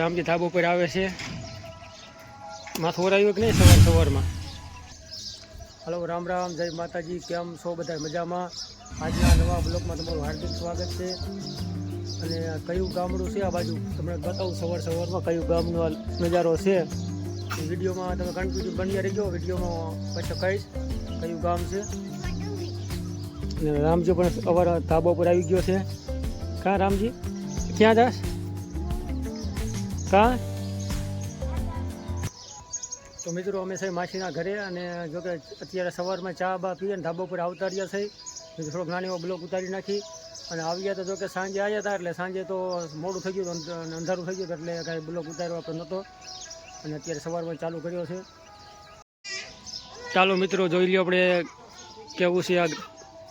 રામજી ધાબો પર આવે છે. માથું ઓરાયું કે નહીં સવાર સવારમાં? હલો, રામ રામ, જય માતાજી, કેમ છો બધા? મજામાં? આજના નવા બ્લોકમાં તમારું હાર્દિક સ્વાગત છે. અને કયું ગામડું છે આ બાજુ? તમને બતાવું, સવાર સવારમાં કયું ગામનો નજારો છે. વિડીયોમાં તમે કન્ટિન્યુ બની ગયો વિડીયોમાં પછી કહીશ કયું ગામ છે. રામજી પણ અવાર ધાબો પર આવી ગયો છે. કાં રામજી? ક્યાં જાસ કાં? તો મિત્રો અમે છે માસીના ઘરે અને જો કે અત્યારે સવારમાં ચા બા પીએ ને ધાબા ઉપર આવતા રહ્યા છે. થોડોક નાની બ્લોક ઉતારી નાખી અને આવ્યા તો જો કે સાંજે આવ્યા હતા એટલે સાંજે તો મોડું થઈ ગયું હતું અંધારું થઈ ગયું એટલે કાંઈ બ્લોક ઉતાર્યો આપણે નહોતો. અને અત્યારે સવારમાં ચાલુ કર્યો છે. ચાલો મિત્રો જોઈ લઈએ આપણે કેવું છે આ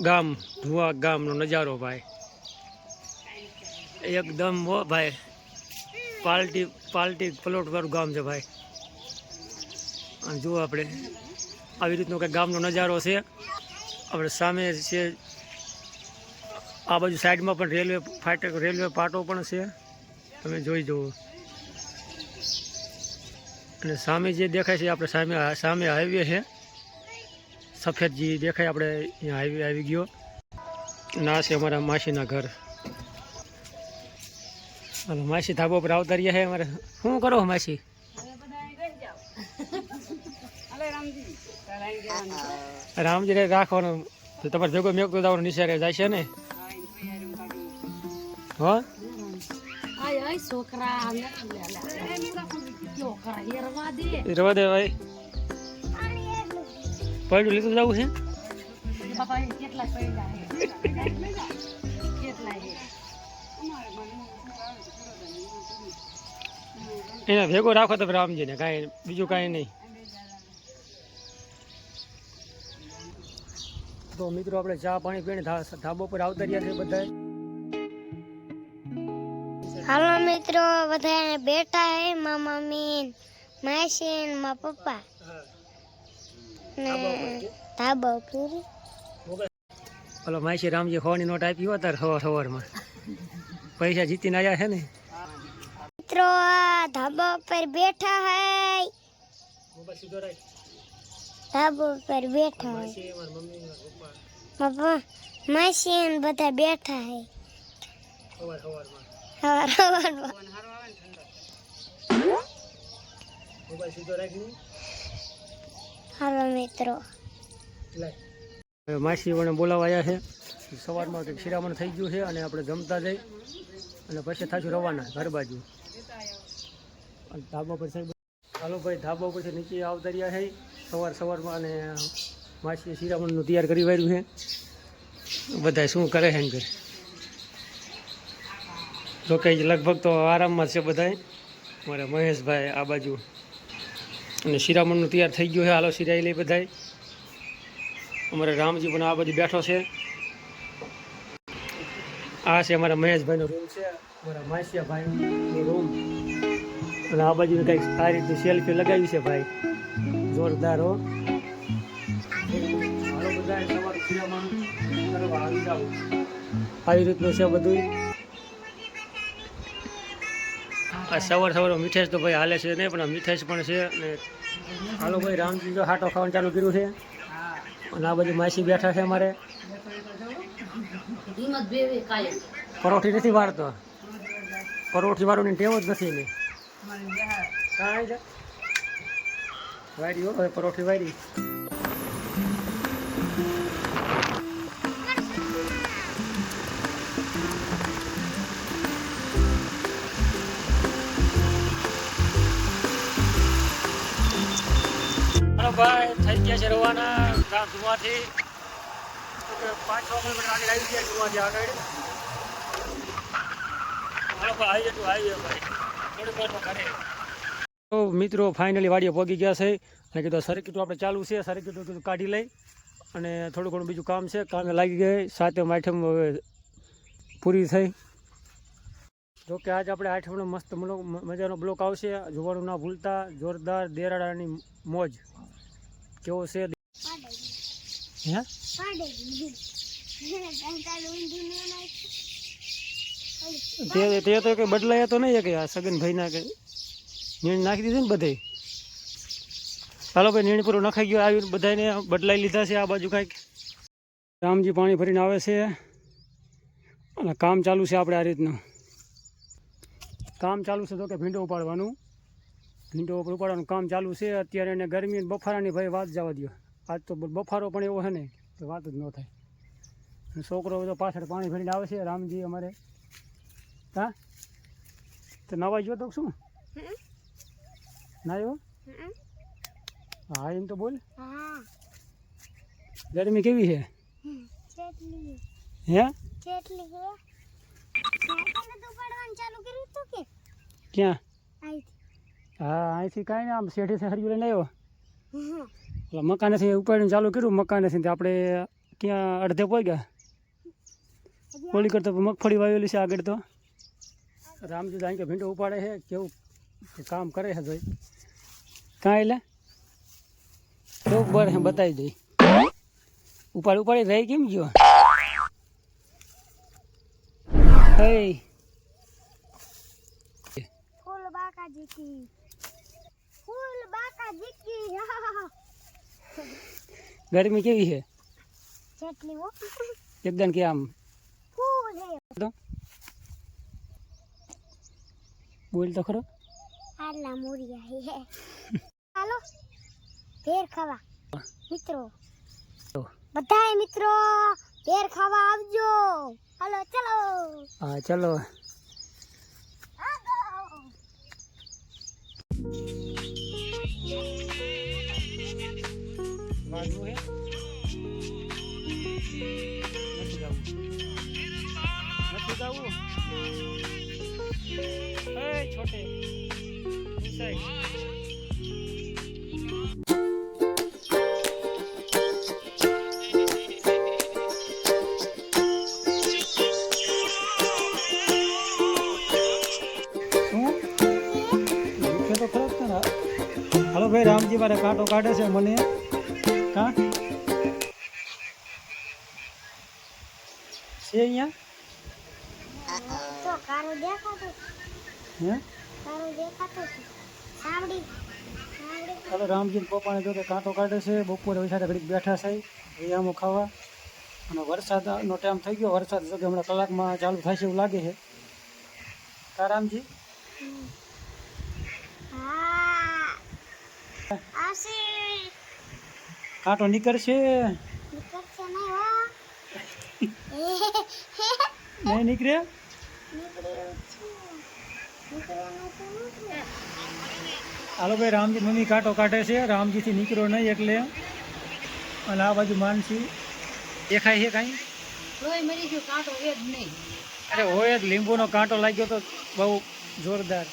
ગામ ધુવા ગામનો નજારો ભાઈ. એકદમ હો ભાઈ. પાલટી પાલટી પ્લોટ વાળું ગામ છે ભાઈ. અને જુઓ આપણે, આવી રીતનો કંઈક ગામનો નજારો છે. આપણે સામે છે, આ બાજુ સાઈડમાં પણ રેલવે ફાટક, રેલવે પાટો પણ છે. તમે જોઈ જુઓ. અને સામે જે દેખાય છે આપણે સામે સામે હાઈવે છે. સફેદ જે દેખાય આપણે, અહીંયા હાઈવે આવી ગયો. આ છે અમારા માસીના ઘર. હાલો માસી ધાબો પર આવતા રહ્યા છે અમારે. શું કરો માસી? રામજી રાખવાનો. તમારે ભેગો મેં દાવાનો નિશારે જાય છે ને? હો? રવા ભાઈ. પડ્યું લીધું જવું છે? એને ભેગો રાખો તમે રામજીને કાંઈ બીજું કાંઈ નહીં. તો મિત્રો આપણે ચા પાણી પીને ધાબો પર આવતા રહ્યા છે બધા હાલો મિત્રો બધા બેઠા હે મા મમ્મી માસી ને મા પપ્પા. ને ધાબા ઉપર. ઓલો માસી રામજી ખવાની નોટ આપી તાર સવાર સવારમાં પૈસા જીતીને આવ્યા છે ને? મિત્રો, આ ધાબા પર બેઠા હે. ધાબા પર બેઠા હૈ. પપ્પા માસી અને બધા બેઠા હૈ. હવાર, હવારમાં. મોબાઈલ સીધો રાખીને હાલો મિત્રો. માસી મને બોલાવા આવ્યા છે. સવારમાં કંઈક શિરામણ થઈ ગયું છે અને આપણે જમતા જઈ અને પછી થાશું રવાના, ઘર બાજુ. અને ધાબા પર સાહેબ ચાલો ભાઈ, ધાબા ઉપરથી નીચે આવતા રહ્યા છે. સવાર સવારમાં અને માસીએ શિરામણનું તૈયાર કરી વાર્યું છે. બધા શું કરે છે એમ કરે. જો કે લગભગ તો આરામમાં છે બધાય. મારા મહેશભાઈ આ બાજુ. અને શિરામણનું તૈયાર થઈ ગયું છે. હાલો શિરાઈ લઈ બધાય. અમારે રામજી પણ આ બાજુ બેઠો છે. આ છે અમારા મહેશભાઈનો રૂમ છે. અમારા માસિયાભાઈનો રૂમ અને આ બાજુ કંઈક આ રીતની સેલ્ફી લગાવી છે ભાઈ. જોરદાર હો. સવારે આવી રીતનું છે બધું આ સવાર સવારમાં મીઠાઈશ તો ભાઈ હાલે છે નહીં પણ આ પણ છે અને હાલો ભાઈ રામજી જો હાટો ખાવાનું ચાલુ કર્યું છે. અને આ બધી માસી બેઠા છે અમારે. પરોઠી નથી વાળતો. પરોઠી વાળવાની ટેવ જ નથી ને છે હો પરોઠી વારી ભાઈ થઈ ગયા છે રવાના ગામ ધુવાથી પાંચ છ કિલોમીટર આગળ આવી ગયા ધુવાથી આગળ હાલો ભાઈ આવી જતું આવી ભાઈ. વારમાં ઘરે તો મિત્રો ફાઇનલી વાડીઓ પહોંચી ગયા છે. અને કીધું સર્કિટો આપણે ચાલુ છે. સર્કિટો કીધું કાઢી લઈ અને થોડું ઘણું બીજું કામ છે. કામે લાગી ગઈ. સાતમ આઠમ હવે પૂરી થઈ. જો કે આજ આપણે આઠમનો મસ્ત મજાનો બ્લોક આવશે. જોવાનું ના ભૂલતા. જોરદાર દેરાડાની મોજ. કેવો છે? હે? તે તે તો કે બદલાયા તો નહીં કે આ સગનભાઈ ના કે નીણ નાખી દીધી ને બધે. ચાલો ભાઈ નીણ પૂરું નખાઈ ગયો, આવી બધાને બદલાઈ લીધા છે આ બાજુ કાંઈક. રામજી પાણી ભરીને આવે છે. અને કામ ચાલુ છે આપણે આ રીતનું. કામ ચાલુ છે તો કે ભીંડો ઉપાડવાનું. ભીંડો ઉપાડવાનું કામ ચાલુ છે. અત્યારે એને ગરમી બફારાની ભાઈ વાત જવા દો આજ તો બફારો પણ એવો છે ને કે વાત જ ન થાય. છોકરો બધો પાછળ પાણી ભરીને આવે છે, રામજી અમારે. હા? તો નવાઈ ગયો તો શું? ના આવ્યો? હા એમ તો બોલ. હા. ગરમી કેવી છે? હે? કેટલી હે તમે તો પડવાનું ચાલુ કર્યું હતું કે? ક્યાં? હા અહીંથી કાંઈ ને આમ શેઠેથી હરિયું લઈને આવ્યો. એટલે મકાનેથી ઉપાડીને ચાલુ કર્યું મકાનેથી તે આપણે ક્યાં અડધે પહોંચ્યા ઓલી કરતા મગફળી વાવેલી છે આગળ તો. રામજી અહીં કે ભીંડો ઉપાડે છે કેવું કે કામ કરે છે ભાઈ કાં એટલે કેવું બર હે બતાવી દઈ ઉપાડ ઉપાડી રહી કેમ ગયો હે ફૂલ બાકા જીકી ફૂલ બાકા જીકી ગરમી કેવી છે કેટલી હો એકદમ કે આમ ફૂલ હે બોલ તો ખરો. આલા મોરિયા હે. હાલો ભેર ખાવા. મિત્રો તો. બધાય મિત્રો ભેર ખાવા આવજો. હાલો ચલો. હા ચલો. વાંધો હે? નથી જવું. નથી જવું? ને હાલો ભાઈ રામજી મારે કાંટો કાઢે છે મને. કા? છે અહીંયા? તો કારો દેખાતો હે? કારો દેખાતો છે. સાવડી રામજી પપ્પાને જો કે કાંટો કાઢે છે. બપોરે વૈસારે ઘડીક બેઠા છે. વૈયામો ખાવા. અને વરસાદનો ટાઈમ થઈ ગયો. વરસાદ જો કે હમણાં કલાકમાં ચાલુ થશે એવું લાગે છે. કા રામજી? કાંટો નીકળશે? નીકળશે નહીં હો. નહીં નીકળે? હાલો ભાઈ રામજી મમ્મી કાંટો કાઢે છે. રામજીથી નીકળ્યો નહીં એટલે. અને આ બાજુ માનસી. દેખાય છે કાંઈ? લોહી મરી ગયું કાંટો એ જ નહીં. અરે હોય જ લીંબુનો કાંટો લાગ્યો તો બહુ જોરદાર.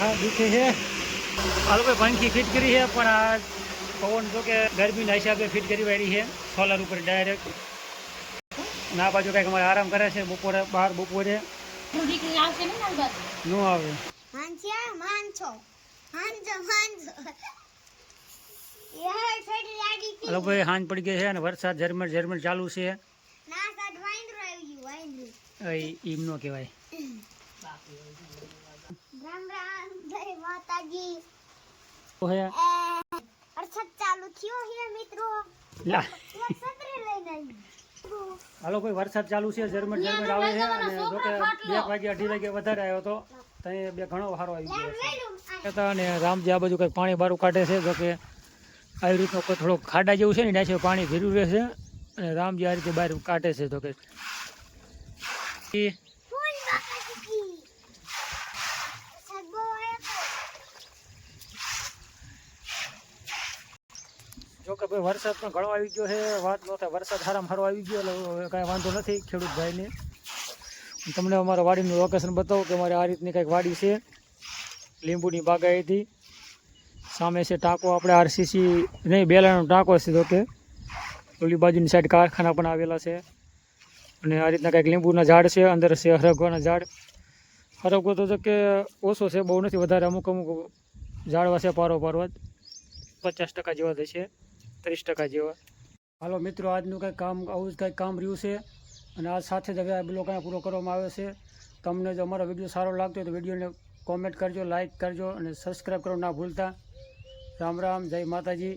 હા દુખે છે. આ લોકોએ પંખી ફિટ કરી છે પણ આ પવન જો કે ગરમીના હિસાબે ફિટ કરી વાળી છે સોલર ઉપર ડાયરેક્ટ અને આ બાજુ કંઈક અમારે આરામ કરે છે બપોરે બહાર બપોરે. ને ન આવે. આ લોકોએ હાંજ પડી ગઈ છે અને વરસાદ ઝરમર ઝરમર ચાલુ છે. ના સાડ વાંદરો આવી ગયું વાંદરું. એ એમ નો કહેવાય. રામ રામ જય માતાજી. તો હે. એ ચાલુ થયો હે મિત્રો. હાલો કોઈ વરસાદ ચાલુ છે? ઝરમર ઝરમર આવે છે અને જો કે બે વાગે અઢી વાગે વધારે આવ્યો તો ત્યાં બે ઘણો સારો આવી ગયો છે હતા અને રામજી આ બાજુ કંઈક પાણી બારું કાઢે છે જો કે આવી રીતનો કોઈ થોડોક ખાડા જેવું છે ને ત્યાં પાણી ભીરું રહે છે અને રામજી આ રીતે બહાર કાઢે છે તો જો કે ભાઈ વરસાદ પણ ઘણો આવી ગયો છે, વાત નો વરસાદ સારામાં સારો આવી ગયો, એટલે હવે કાંઈ વાંધો નથી ખેડૂત ભાઈને. તમને અમારા વાડીનું લોકેશન બતાવો કે અમારે આ રીતની કંઈક વાડી છે, લીંબુની બાગાયતી. સામે છે ટાંકો, આપણે આરસીસી નહીં બેલાનો ટાંકો છે તો કે ઓલી બાજુની સાઈડ કારખાના પણ આવેલા છે. અને આ રીતના કંઈક લીંબુના ઝાડ છે, અંદર છે હરગવાના ઝાડ. હરગવો તો કે ઓછો છે, બહુ નથી, વધારે અમુક અમુક ઝાડવા છે, પારો પારો પચાસ ટકા જેવા થશે. ત્રીસ ટકા જેવા. હાલો મિત્રો, આજનું કંઈક કામ, આવું જ કંઈક કામ રહ્યું છે અને આ સાથે જ હવે આ અહીંયા પૂરો કરવામાં આવ્યો છે. તમને જો અમારો વીડિયો સારો લાગતો હોય તો વિડીયોને કોમેન્ટ કરજો લાઇક કરજો અને સબસ્ક્રાઈબ કરવાનું ના ભૂલતા. રામ રામ, જય માતાજી.